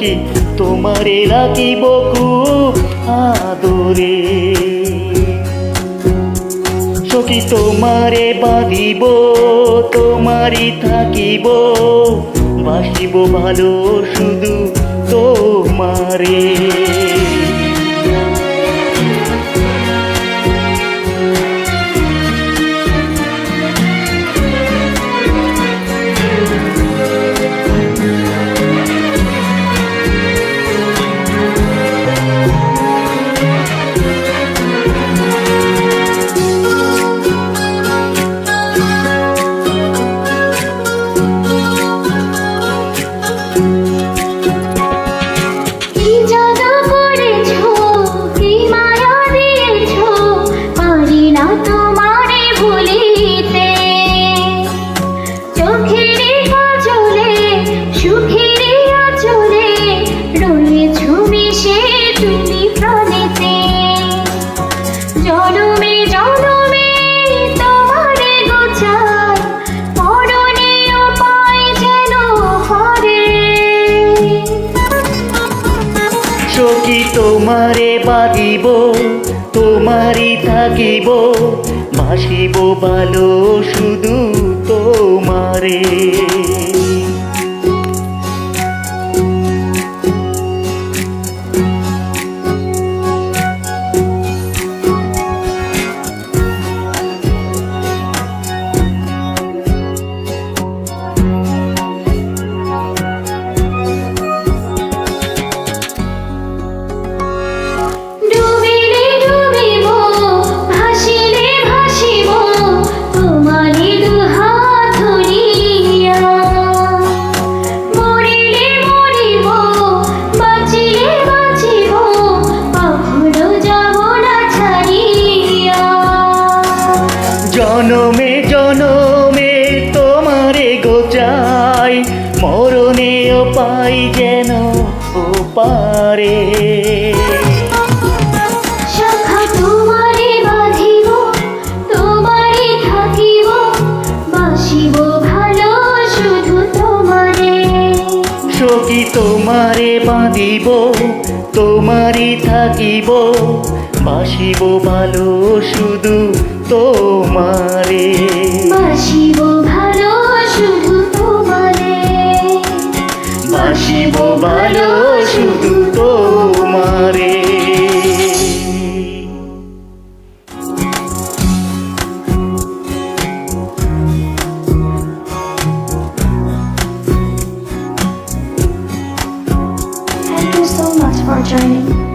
সখী তোমারে লাগিব খুব আদরে? সখি তোমারে বাঁধিব তোমারই থাকিব বাসিব ভালো শুধু তোমারে। তোমারে বাঁধিব তোমারই থাকিব। ভাসিব ভালো শুধু তোমারে। মরণেও পাই যেন পারে। সখী তোমারে বাঁধিব তোমারই থাকিব বাসিব ভালো শুধু তোমারে। বাসিব Thank you so much for joining.